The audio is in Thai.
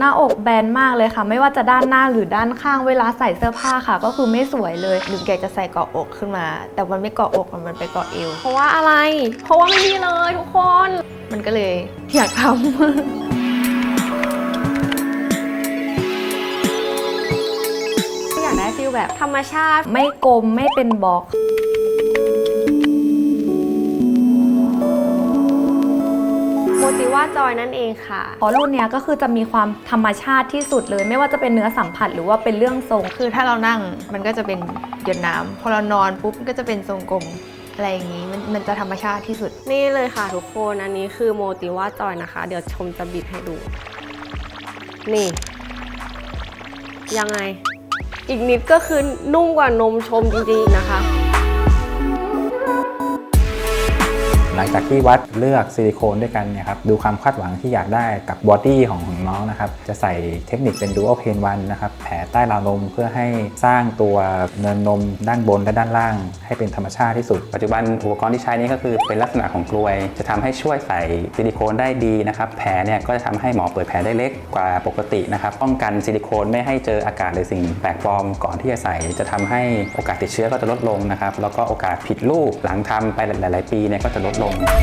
หน้าอกแบนมากเลยค่ะ ไม่ว่าจะด้านหน้าหรือด้านข้างเวลาใส่เสื้อผ้าค่ะ ก็คือไม่สวยเลยหรือแกจะใส่เกาะอกขึ้นมา แต่มันไม่เกาะอกมันไปเกาะเอวเพราะว่าอะไร เพราะว่าไม่ดีเลยทุกคน มันก็เลยอยากทำอยากได้ฟิลแบบธรรมชาติไม่กลมไม่เป็นบล็อก โมติว่าจอยนั่นเองค่ะเพราะรุ่นเนี้ยก็คือจะมีความธรรมชาติที่สุดเลย ไม่ว่าจะเป็นเนื้อสัมผัสหรือว่าเป็นเรื่องทรง คือถ้าเรานั่งมันก็จะเป็นหยดน้ำพอเรานอนปุ๊บมันก็จะเป็นทรงกลมอะไรอย่างนี้มันมันจะธรรมชาติที่สุด นี่เลยค่ะทุกคนอันนี้คือโมติว่าจอยนะคะ เดี๋ยวชมจะบิดให้ดู นี่ ยังไง อีกนิดก็คือนุ่มกว่านมชมจริงๆนะคะ หลังจากที่วัดเลือกซิลิโคนด้วยกันเนี่ยครับดูความคาดหวังที่อยากได้กับบอดี้ของของน้องนะครับจะใส่เทคนิคเป็น dual pain one นะครับแผลใต้ราวนมเพื่อให้สร้างตัวเนินนมด้านบนและด้านล่าง ให้เป็นธรรมชาติที่สุด ปัจจุบันอุปกรณ์ที่ใช้นี้ก็คือเป็นลักษณะของกลวย จะทำให้ช่วยใส่ซิลิโคนได้ดีนะครับแผลเนี่ยก็จะทำให้หมอเปิดแผลได้เล็กกว่าปกตินะครับป้องกันซิลิโคนไม่ให้เจออากาศหรือสิ่งแปลกปลอมก่อนที่จะใส่ จะทำให้โอกาสติดเชื้อก็จะลดลงนะครับแล้วก็โอกาสผิดรูปหลังทำไปหลาย ๆ ปีเนี่ยก็จะลดลง Shalom.